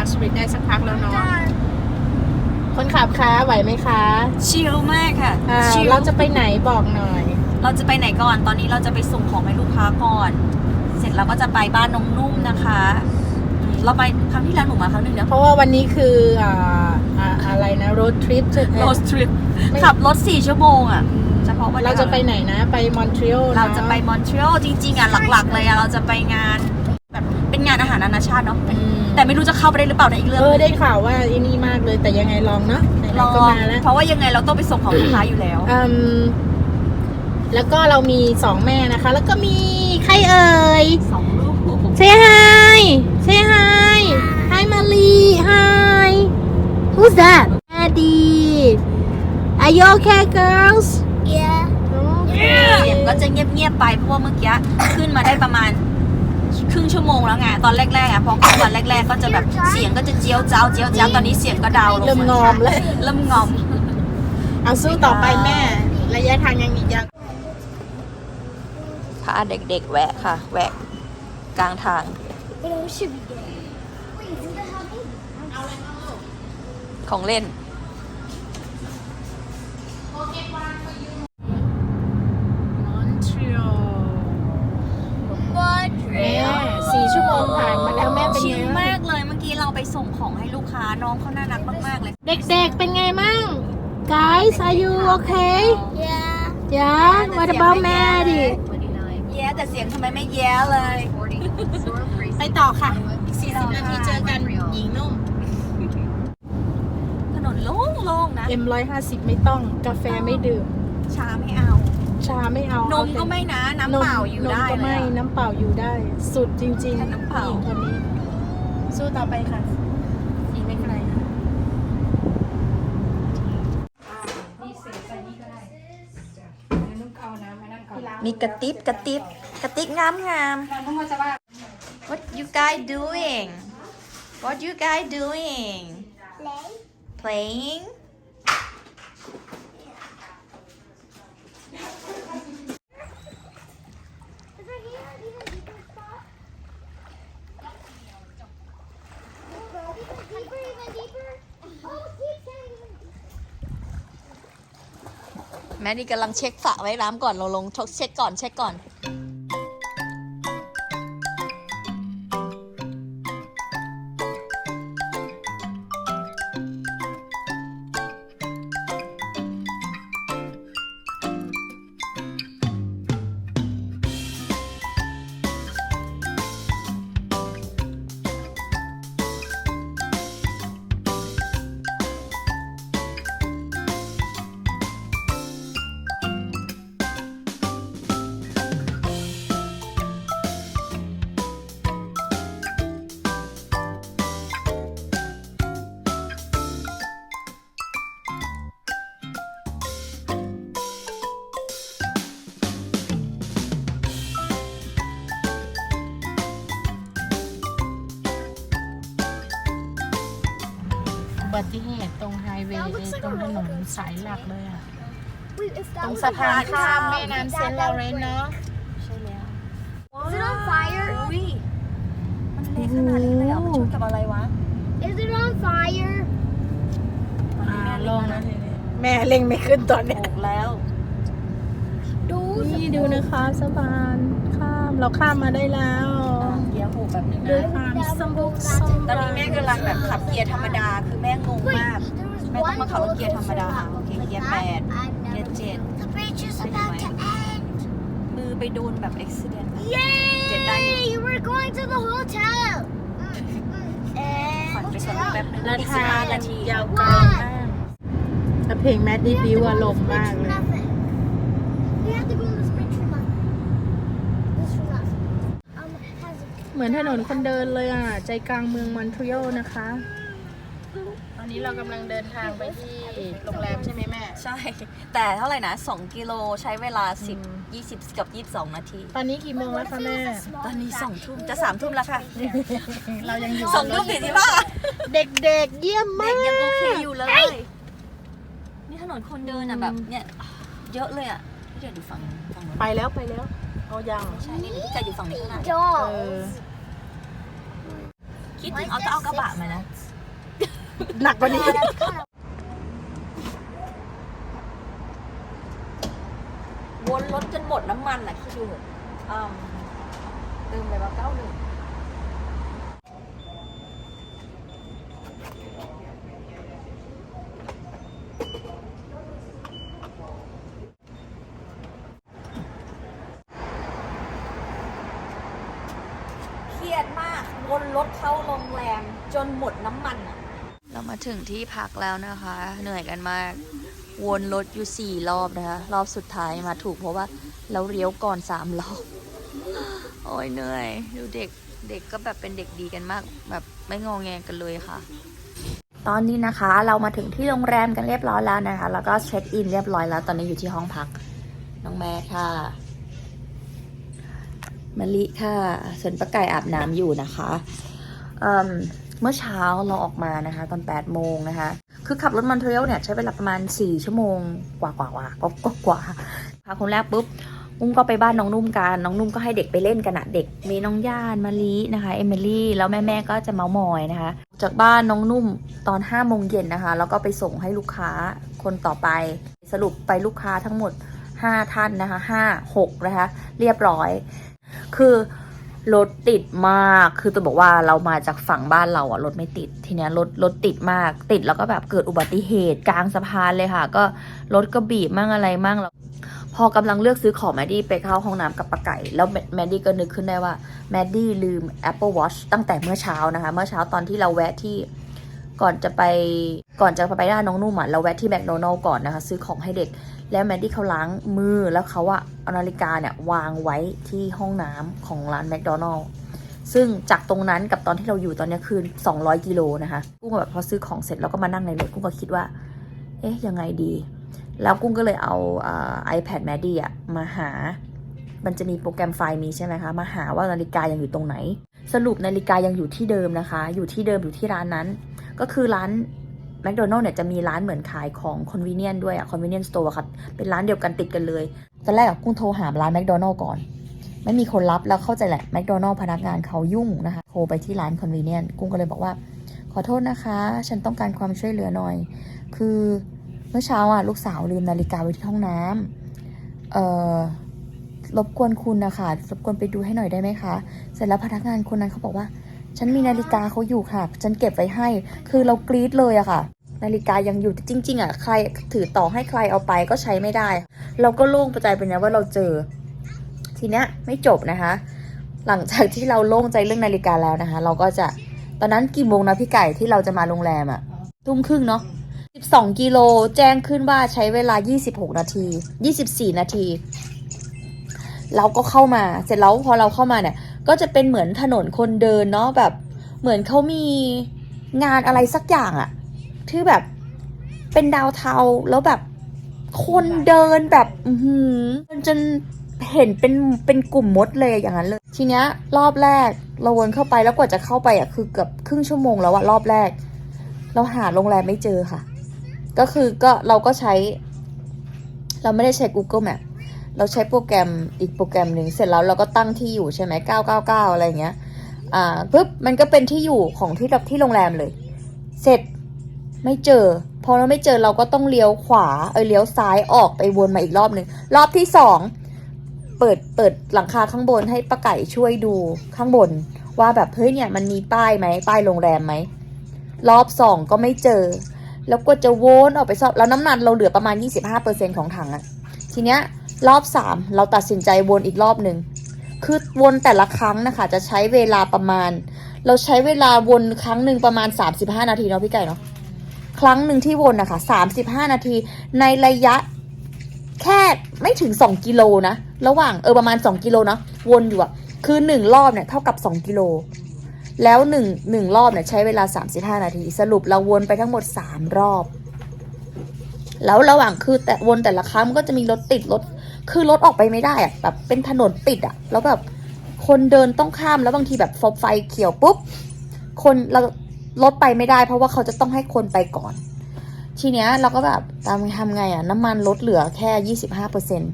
อักษริตได้สักพักแล้วเนาะคนขับคะไหวไหมคะชิลมากค่ะอ่าชิลเราจะไปไหนบอกหน่อย เราจะไปไหนก่อน ตอนนี้เราจะไปส่งของให้ลูกค้าก่อน เสร็จเราก็จะไปบ้านน้องนุ่มนะคะอืมเราไปครั้งที่แล้วหนูมาครั้งหนึ่งเนาะเพราะว่าวันนี้คืออ่าอ่าอะไรนะ road trip ใช่ไหมโรสทริปไม่ ขับรถ4ชั่วโมงอะ เฉพาะวันนี้เราจะไปไหนนะไปมอนทรีออลเราจะไปมอนทรีออลจริงๆอะหลักๆเลยอะเราจะไปงานแบบ เป็นงานอาหารนานาชาติเนาะแต่ไม่รู้จะเข้าไปได้หรือเปล่าในะอีกเรื่องเออได้ข่าวว่าอินี่มากเลยแต่ยังไงลองเนาะไหนรอๆก็มาแล้วเพราะว่ายังไงเราต้องไปส่งของลูกค้าอยู่แล้วอืมแล้วก็เรามีสองแม่นะคะ แล้วก็มีใครเอ่ยสองลูก Say hi Say hi Hi Mali Hi Who's that Maddie Are you okay girls Yeah. เสียงก็จะเงียบๆไปเพราะว่าเมื่อกี้ขึ้นมาได้ประมาณ ครึ่งชั่วโมงแล้วไงตอนแรกๆอะพอขึ้นวันแรกๆก็จะแบบเสียงก็จะเจียวเจ้าเจียวเจ้าตอนนี้เสียงก็ดาวลงเริ่มงอมแล้วเริ่มงอมเอาสู้ต่อไปแม่ ระยะทางยังอีกยาวพาเด็กๆ แวะค่ะ แวะกลางทาง But I should be dead. Wait, do they have me? ของเล่น มอนทรีออล But แม่สี่ชั่วโมงผ่านมาแล้วแม่เป็น ชิ ไง ล บ้าง มากเลยเมื่อกี้เราไป ส่งของให้ลูกค้าน้องเขาน่ารักมากๆเลย เด็กๆ เป็นไงมั่ง Guys are you okay yeah. Yeah What about Maddie แย่แต่เสียงทำไมไม่แย่เลย ไปต่อค่ะ อีก 40 นาทีเจอกันหญิงนุ่ม ถนนโล่งๆนะ M 150 ไม่ต้อง กาแฟไม่ดื่ม ชาไม่เอา ชาไม่เอานนมก็ไม่นะ น้ำเปล่าอยู่ได้นมก็เลไม่ ยอะ น้ำเปล่าอยู่ได้ สุดจริงแค่ๆน้ำเปล่า ผู้หญิงคนนี้ สู้ต่อไปค่ะ อีกไม่ไกลนะมีกระติบกระติบกระติกงามงาม What you guys doing What you guys doing Play. Playing Is there here an even แม่นี่กำลังเช็คฝาไว้น้ำก่อนเราลงเช็คก่อนเช็คก่อน บัติเหตุตรงไฮเวย์เลยตรงถนนสายหลักเลยอะ Wait, if ต that รง was สะ a พาน rock, ข้ามแม่น้ำเซนต์ลอเรนเนาะ ใช่แล้ว Is it on fire? อุ้ยมันเละขนาดนี้เลยเหรอมันชนกับอะไรวะ Is it on fire? ตอนนี้แม่ลเล่งนนะนะทีนี้แม่เล็งไม่ขึ้นตอนเนี้ยถูกแล้ว Those นี่ดูนะคะสะพานข้ามเราข้ามมาได้แล้วเกียร์หู แบบนึงด้วยนะความสมบุกสมตอนนี้แม่กำลังแบบขับเกียร์ธรรมดาคือแม่งง Wait, มาก there was แม่ต้อง one มาขับรถ roller เกียร์ธรรมดา coaster โอเค but เกียร์ that แปด I've เกีย never ร์เจ็ด The bridge is about to end. มือไปโดนแบบอุบิเหตุ Did I- Yay! We're going to the hotel. ฝันไปก่อนแป๊บนึงและอีกสิทาบห้างนาที ยาวไกลมากแต่เพลงแมดดี้บิวอารมณ์มากเลย เหมือนถนนคนเดินเลยอะ ใจกลางเมืองมอนทรีออลนะคะ ตอนนี้เรากำลังเดินทางไปที่โรงแรมใช่ไหมแม่ ใช่ แต่เท่าไหร่นะ 2 กิโลใช้เวลา 10 20 กับ 22 นาที ตอนนี้กี่โมงแล้วคะแม่ ตอนนี้ 2 ทุ่มจะ 3 ทุ่มแล้วค่ะ เรายังอยู่2ทุ่มสี่สิบห้าเด็กๆ เยี่ยมมาเด็กกยังโอเคอยู่เลย นี่ถนนคนเดินอะแบบเนี่ยเยอะเลยอะพี่เดี๋ยวดูฝั่งฝั่งนู้นไปแล้วไปแล้วเอายังใช่นี่พี่ไก่อยู่ฝั่งนี้ข้างหน้าเออ dolls. คิดถึงเอาก็เอากระบะมานะ หนักกว่านี้ วนรถจนหมดน้ำมันอะคิดดูเถอะอืมเติมไปมาเก้าหนึ่งเครียดมาก วนรถเข้าโรงแรมจนหมดน้ำมันอะเรามาถึงที่พักแล้วนะคะ เหนื่อยกันมาก วนรถอยู่สี่รอบนะคะ รอบสุดท้ายมาถูกเพราะว่าเราเลี้ยวก่อนสามรอบ โอ้ยเหนื่อย ดูเด็ก เด็กก็แบบเป็นเด็กดีกันมาก แบบไม่งองแงกันเลยค่ะ ตอนนี้นะคะเรามาถึงที่โรงแรมกันเรียบร้อยแล้วนะคะ แล้วก็เช็คอินเรียบร้อยแล้ว ตอนนี้อยู่ที่ห้องพัก น้องแม่ค่ะ มะลิค่ะ ส่วนป้าไก่อาบน้ำอยู่นะคะเมื่อเช้าเราออกมานะคะ ตอน8โมงนะคะ คือขับรถมอนทรีอลเนี่ยใช้เวลาประมาณ 4 ชั่วโมงกว่ากว่ากว่าก็กว่าพาคนแรกปุ๊บอุ้มก็ไปบ้านน้องนุ่มกันน้องนุ่มก็ให้เด็กไปเล่นกันอะเด็กมีน้องย่านมาลีนะคะเอมิลี่แล้วแม่แม่ก็จะเมาส์มอยนะคะ จากบ้านน้องนุ่มตอน5โมงเย็นนะคะ แล้วก็ไปส่งให้ลูกค้าคนต่อไป สรุปไปลูกค้าทั้งหมด 5 ท่านนะคะ5 6นะคะ เรียบร้อย คือรถติดมาก คือจะบอกว่าเรามาจากฝั่งบ้านเราอะรถไม่ติด ทีเนี้ยรถรถติดมาก ติดแล้วก็แบบเกิดอุบัติเหตุกลางสะพานเลยค่ะ ก็รถก็บีบมั่งอะไรมั่งแล้วพอกำลังเลือกซื้อของแมดดี้ไปเข้าห้องน้ำกับปะไก่ แล้วแมแมดดี้ก็นึกขึ้นได้ว่าแมดดี้ลืม Apple Watch ตั้งแต่เมื่อเช้านะคะ เมื่อเช้าตอนที่เราแวะที่ ก่อนจะไปก่อนจะไปด้านน้องนุ่มอะเราแวะที่แมคโดนัลล์ก่อนนะคะ ซื้อของให้เด็ก แล้วแมดดี้เขาล้างมือแล้วเขาอะเอานาฬิกาเนี่ยวางไว้ที่ห้องน้ำของร้านแมคโดนัลล์ซึ่งจากตรงนั้นกับตอนที่เราอยู่ตอนนี้คือ 200 กิโลนะคะกุ้งก็แบบพอซื้อของเสร็จแล้วก็มานั่งในรถกุ้งก็คิดว่า เอ๊ะยังไงดี แล้วกุ้งก็เลยเอาไอ่า iPad แมดดี้อะมาหา มันจะมีโปรแกรมไฟล์มีใช่ไหมคะ มาหาว่านาฬิกายังอยู่ตรงไหน สรุปนาฬิกายังอยู่ที่เดิมนะคะ อยู่ที่เดิมอยู่ที่ร้านนั้น ก็คือร้านแมคโดนัลล์เนี่ยจะมีร้านเหมือนขายของ convenience ด้วยอะ convenience store อะค่ะเป็นร้านเดียวกันติดกันเลย ตอนแรกอะกุ้งโทรหาร้านแมคโดนัลล์ก่อน ไม่มีคนรับแล้วเข้าใจแหละแมคโดนัลล์พนักงานเขายุ่งนะคะ โทรไปที่ร้าน convenience กุ้งก็เลยบอกว่า ขอโทษนะคะ ฉันต้องการความช่วยเหลือหน่อย คือเมื่อเช้าอะลูกสาวลืมนาฬิกาไว้ที่ห้องน้ำเอ่อรบกวนคุณนะคะรบกวนไปดูให้หน่อยได้ไหมคะ เสร็จแล้วพนักงานคนนั้นเขาบอกว่า ฉันมีนาฬิกาเขาอยู่ค่ะ ฉันเก็บไว้ให้ คือเรากรี๊ดเลยอะค่ะ นาฬิกายังอยู่จริง ๆอะใครถือต่อให้ใครเอาไปก็ใช้ไม่ได้ เราก็โล่งใจไปนะว่าเราเจอ ทีเนี้ยไม่จบนะคะ หลังจากที่เราโล่งใจเรื่องนาฬิกาแล้วนะคะ เราก็จะตอนนั้นกี่โมงนะพี่ไก่ที่เราจะมาโรงแรมอะทุ่มครึ่งเนาะ12 กิโลแจ้งขึ้นว่าใช้เวลา 26 นาที 24 นาที เราก็เข้ามา เสร็จแล้วพอเราเข้ามาเนี่ย ก็จะเป็นเหมือนถนนคนเดินเนาะแบบ เหมือนเขามีงานอะไรสักอย่างอะที่แบบเป็นดาวเทาแล้วแบบคนเดินแบบอือหืจนเห็นเป็นเป็นกลุ่มมดเลยอย่างนั้นเลย ทีเนี้ยรอบแรกเราวนเข้าไปแล้วกว่าจะเข้าไปอะคือเกือบครึ่งชั่วโมงแล้วอะรอบแรก เราหาโรงแรมไม่เจอค่ะ ก็คือก็เราก็ใช้ เราไม่ได้ใช้ Google Map เราใช้โปรแกรมอีกโปรแกรมหนึ่งเสร็จแล้วเราก็ตั้งที่อยู่ใช่ไหม999อะไรเงี้ย อ่าปุ๊บมันก็เป็นที่อยู่ของที่ที่โรงแรมเลย เสร็จไม่เจอ พอเราไม่เจอเราก็ต้องเลี้ยวขวาเออเลี้ยวซ้ายออกไปวนมาอีกรอบหนึ่งรอบที่สองเปิดเปิดหลังคาข้างบนให้ป้าไก่ช่วยดูข้างบน ว่าแบบเฮ้ยเนี่ยมันมีป้ายไหมป้ายโรงแรมไหมรอบสองก็ไม่เจอ แล้วก็จะวนออกไปสอบแล้วน้ำหนักเราเหลือประมาณ 25%ของถังอะทีเนี้ย รอบสามเราตัดสินใจวนอีกรอบหนึ่งคือวนแต่ละครั้งนะคะจะใช้เวลาประมาณ เราใช้เวลาวนครั้งหนึ่งประมาณ 35 นาทีเนาะพี่ไก่เนาะครั้งหนึ่งที่วนนะคะ35 นาที ในระยะแค่ไม่ถึง 2 กิโลนะ ระหว่างเออประมาณ 2 กิโลเนาะวนอยู่อะคือ 1 รอบเนี่ยเท่ากับ 2 กิโล แล้ว1 1รอบเนี่ยใช้เวลา 35 นาที สรุปเราวนไปทั้งหมด 3 รอบ แล้วระหว่างคือแต่วนแต่ละครั้งมันก็จะมีรถติดรถ คือรถออกไปไม่ได้อะแบบเป็นถนนปิดอะแล้วแบบคนเดินต้องข้ามแล้วบางทีแบบฟไฟเขียวปุ๊บ คนเรารถไปไม่ได้ เพราะว่าเขาจะต้องให้คนไปก่อน ทีเนี้ยเราก็แบบตามทำไงอะน้ำมันลดเหลือแค่ยี่สิบห้าเปอร์เซ็นต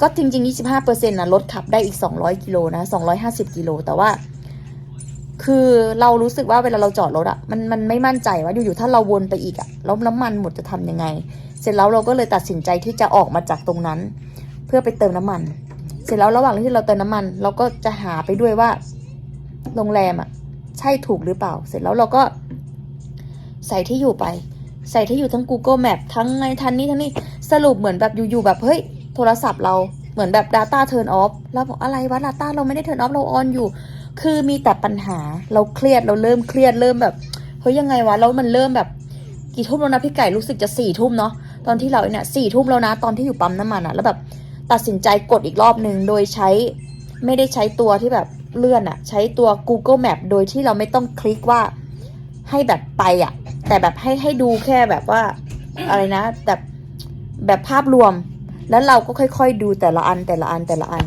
ก็จริงๆยี่สิบห้าเปอร์เซ็นต์นะรถขับได้อีกสองร้อยกิโลนะสองร้อยห้าสิบกิโล แต่ว่า คือเรารู้สึกว่าเวลาเราจอดรถอะมันมันไม่มั่นใจว่าอยู่ๆถ้าเราวนไปอีกอะแล้วน้ำมันหมดจะทำยังไง เสร็จแล้วเราก็เลยตัดสินใจที่จะออกมาจากตรงนั้น พื่อไปเติมน้ำมัน เสร็จแล้วระหว่างที่เราเติมน้ำมัน เราก็จะหาไปด้วยว่าโรงแรมอะใช่ถูกหรือเปล่า เสร็จแล้วเราก็ใส่ที่อยู่ไป ใส่ที่อยู่ทั้ง Google Map ทั้งไงทันนี้ทั้งนี้สรุปเหมือนแบบอยู่ๆแบบเฮ้ยโทรศัพท์เราเหมือนแบบ Data turn off เราบอกอะไรวะ Data เราไม่ได้ turn off เราออนอยู่ คือมีแต่ปัญหาเราเครียดเราเริ่มเครียดเริ่มแบบเฮ้ยยังไงวะแล้วมันเริ่มแบบกี่ทุ่มแล้วนะพี่ไก่รู้สึกจะสี่ทุ่มเนาะตอนที่เราเนี่ยสี่ทุ่มแล้วนะตอนที่อยู่ปั๊มน้ำมันอะแล้วแบบ ตัดสินใจกดอีกรอบหนึ่งโดยใช้ไม่ได้ใช้ตัวที่แบบเลื่อนอะใช้ตัว Google Map โดยที่เราไม่ต้องคลิกว่าให้แบบไปอะแต่แบบให้ให้ดูแค่แบบว่าอะไรนะแบบแบบภาพรวม แล้วเราก็ค่อย ๆ ดูแต่ละอันแต่ละอันแต่ละอัน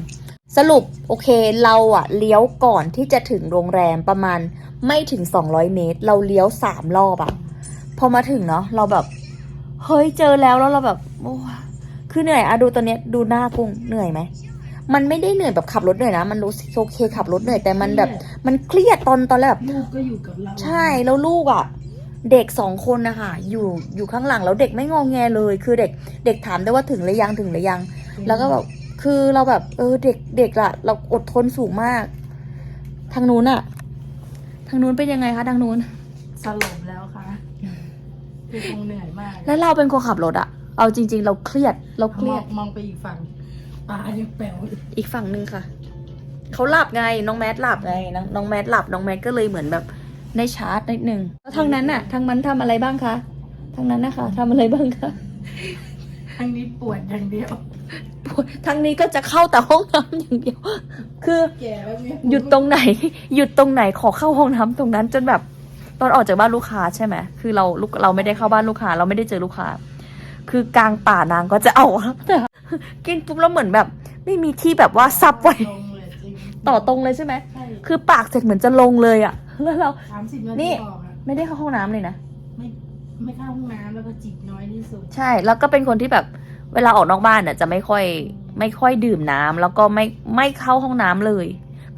สรุปโอเคเราอะเลี้ยวก่อนที่จะถึงโรงแรมประมาณไม่ถึง 200 เมตร เราเลี้ยวสามรอบอะพอมาถึงเนาะเราแบบ เฮ้ยเจอแล้วแล้วเราแบบโอ้ คือเหนื่อยอะดูตอนเนี้ยดูหน้ากุ้งเหนื่อยไหมมันไม่ได้เหนื่อยแบบขับรถเหนื่อยนะมันรู้สึกโอเคขับรถเหนื่อยแต่มันแบบมันเครียดตอนตอนแรกแบบลูกก็อยู่กับเราใช่แล้วลูกอะ่ะ เด็กสองคนนะคะอยู่อยู่ข้างหลังแล้วเด็กไม่งองแงเลย คือเด็กเด็กถามได้ว่าถึงหรือยังถึงหรือยัง แล้วก็แบบคือเราแบบ เออเด็กเด็กอะเราอดทนสูงมาก ทางนู้นอะทางนู้นเป็นยังไงคะทางนู้นสลบแล้วค่ะคือคงเหนื่อยมาก แล้วเราเป็นคนขับรถอะ เอาจริง ๆ เราเครียด เราเคมรีอยงดมองไปอีกฝั่งตายังแป๋วอยู่อีกฝั่งหนึ่งค่ะ เขาหลับไง น้องแมทหลับไงน้องน้องแมทหลับ น้องแมทก็เลยเหมือนแบบในชาร์จนิดนึงแล้วทางนั้นน่ะ ทางมันทำอะไรบ้างคะทางนั้นนะคะทำอะไรบ้างคะทางนี้ปวดอย่างเดียวทางนี้ก็จะเข้าแต่ห้องน้ำอย่างเดียว คือ แก่แล้วเนี่ยหยุดตรงไหน หยุดตรงไหนขอเข้าห้องน้ำตรงนั้นจนแบบ ตอนออกจากบ้านลูกค้าใช่ไหมคือเราลูกเราไม่ได้เข้าบ้านลูกค้า เราไม่ได้เจอลูกค้า คือกลางป่านางก็จะเอาแต่กินปุ๊บแล้วเหมือนแบบ ไม่มีที่แบบว่าซับไว้ตรงเลยจริงต่อตรงเลยใช่ไหมใช่คือปากเสร็จเหมือนจะลงเลยอะแล้วเรา สามสิบนานี่ทีออกอะไม่ได้เข้าห้องน้ำเลยนะ ไม่ไม่เข้าห้องน้ำแล้วก็จิบน้อยที่สุดใช่ แล้วก็เป็นคนที่แบบ เวลาออกนอกบ้านน่ะจะไม่ค่อย ไม่ค่อยดื่มน้ำแล้วก็ไม่ไม่เข้าห้องน้ำเลย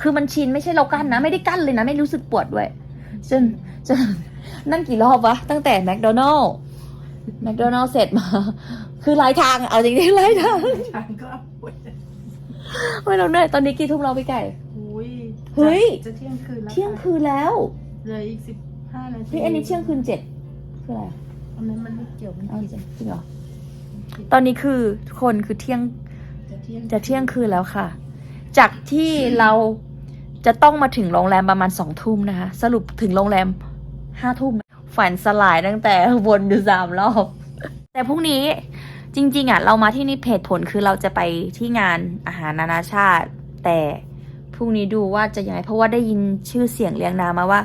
คือมันชินไม่ใช่เรากั้นนะ ไม่ได้กั้นเลยนะ ไม่รู้สึกปวดด้วย จนจนนั่นกี่รอบวะ ตั้งแต่แมคโดนัลล์ แมคโดนัลล์เสร็จมา คือหลายทางอะเอาจริงๆหลายทางฉันก็ปวดไม่เราเหนื่อยตอนนี้กี่ทุ่มเราพี่ไก่ อุ้ยเฮ้ย จะเที่ยงคืนแล้วเที่ยงคืนแล้วเหลยอีกสิบห้านาทีเฮ้ยอันนี้เที่ยงคืนเจ็ดคืออะไรอะอันนั้นมันไม่เกี่ยวมันเอาจริงจริงเหรอตอนนี้คือทุกคนคือเที่ยงจะเที่ยงจะเที่ยงคืนแล้วค่ะ จากที่เราจะต้องมาถึงโรงแรมประมาณสองทุ่มนะคะ สรุปถึงโรงแรมห้าทุ่ม ฝันสลายตั้งแต่วนอยู่สามรอบ แต่พรุ่งนี้จริง ๆ อะ เรามาที่นี่เพจผลคือเราจะไปที่งานอาหารนานาชาติ แต่พรุ่งนี้ดูว่าจะยังไง เพราะว่าได้ยินชื่อเสียงเรียงนามมาว่า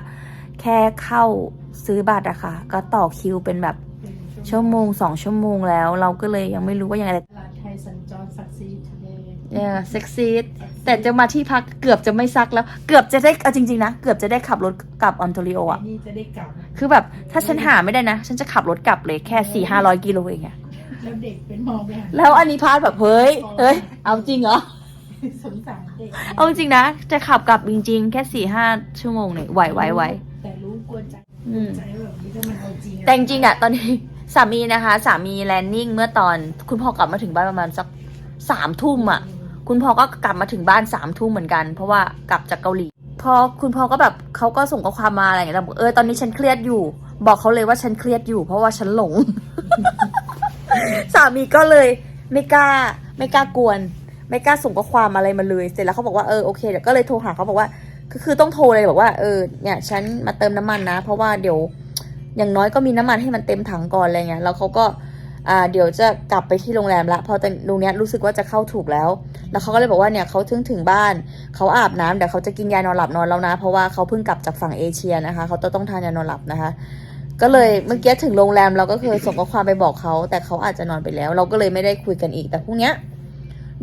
แค่เข้าซื้อบัตรอะค่ะ ก็ต่อคิวเป็นแบบชั่วโมงสองชั่วโมงแล้ว เราก็เลยยังไม่รู้ว่ายังไงตลาดไทยสัญจรศักดิ์ศรี เลเนี่ยเซ็กซี่แต่จะมาที่พักเกือบจะไม่ซักแล้ว เกือบจะได้เอาจริงๆนะ เกือบจะได้ขับรถกลับออนโตริโออะไนี่จะได้กลับคือแบบถ้าฉันหาไม่ได้นะ ฉันจะขับรถกลับเลยแค่สี่ห้าร้อยกิโลเองอะแล้วเด็กเป็นมองไปหาแล้วอันนี้พาดแบบเฮ้ยเฮ้ยเอาจริงเหรอสงสารเด็กเอาจริงนะ จะขับกลับจริงๆ แค่สี่ห้าชั่วโมงเนี่ยไหวไหวไหวแต่รู้กลัวใจอืมใจแบบนี้ถ้ามันเอาจริงอะแต่จริงๆอะตอนนี้สามีนะคะ สามีแลนดิ้งเมื่อตอนคุณพ่อกลับมาถึงบ้านประมาณสักสามทุ่มอะ คุณพ่อก็กลับมาถึงบ้านสามทุ่มเหมือนกัน เพราะว่ากลับจากเกาหลี พอคุณพ่อก็แบบเขาก็ส่งข้อความมาอะไรอย่างเงี้ยเราบอกเออตอนนี้ฉันเครียดอยู่ บอกเขาเลยว่าฉันเครียดอยู่ เพราะว่าฉันหลง สามีก็เลยไม่กล้า ไม่กล้ากวน ไม่กล้าส่งข้อความอะไรมาเลยเสร็จแล้วเขาบอกว่าเออโอเคเดี๋ยวก็เลยโทรหาเขาบอกว่าก็คือต้องโทรเลยบอกว่าเออเนี่ยฉันมาเติมน้ำมันนะ เพราะว่าเดี๋ยวอย่างน้อยก็มีน้ำมันให้มันเต็มถังก่อนอะไรเงี้ยแล้วเขาก็ เดี๋ยวจะกลับไปที่โรงแรมละพอตรงเนี้ยรู้สึกว่าจะเข้าถูกแล้ว แล้วเขาก็เลยบอกว่าเนี่ยเขาถึงถึงบ้าน เขาอาบน้ำเดี๋ยวเขาจะกินยานอนหลับนอนแล้วนะ เพราะว่าเขาเพิ่งกลับจากฝั่งเอเชียนะคะ เขาต้องทานยานอนหลับนะคะ ก็เลยเมื่อกี้ถึงโรงแรมเราก็เคยส่งข้อความไปบอกเขา แต่เขาอาจจะนอนไปแล้ว เราก็เลยไม่ได้คุยกันอีก แต่พรุ่งเนี้ย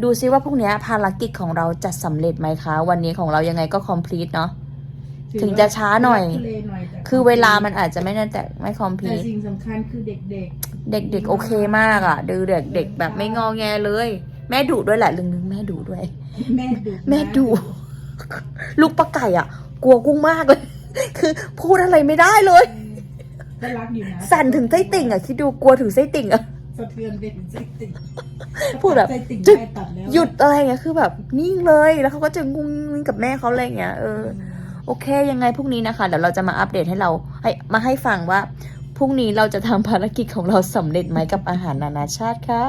ดูซิว่าพรุ่งเนี้ยภารกิจของเราจะสำเร็จไหมคะ วันนี้ของเรายังไงก็ complete เนาะ ถึงจะช้าหน่อย ทุเลหน่อยแต่คือเวลามันอาจจะไม่แน่แต่ไม่แต่ complete สิ่งสำคัญคือเด็กเด็กๆโอเคมากอะ่ะดูเด็กเด็กแบบไม่งอแงเลย แม่ดุด้วยแหละลึงนึงแม่ดุด้วย ๆ แม่ดุแม่ดุลูกปลาไก่อะ่ะ กลัวกุ้งมากเลย คือพูดอะไรไม่ได้เลย ก็รักอยู่นะสั่นถึงไส้ติ่งอะคิดดูกลัวถึงไส้ติ่งอะ สะเทือนไปถึงไส้ติ่งพูดแบบ ไส้ติ่งจึ๊กได้ตัดแล้วหยุดอะไรเงี้ยคือแบบนิ่งเลยแล้วเขาก็จะงุ้งงิ้งกับแม่เขาอะไรเงี้ยเออ โอเค ยังไงพรุ่งนี้นะคะเดี๋ยวเราจะมาอัปเดตให้เราให้มาให้ฟังว่าพรุ่งนี้เราจะทำภารกิจของเราสำเร็จไหมกับอาหารนานาชาติค่ะ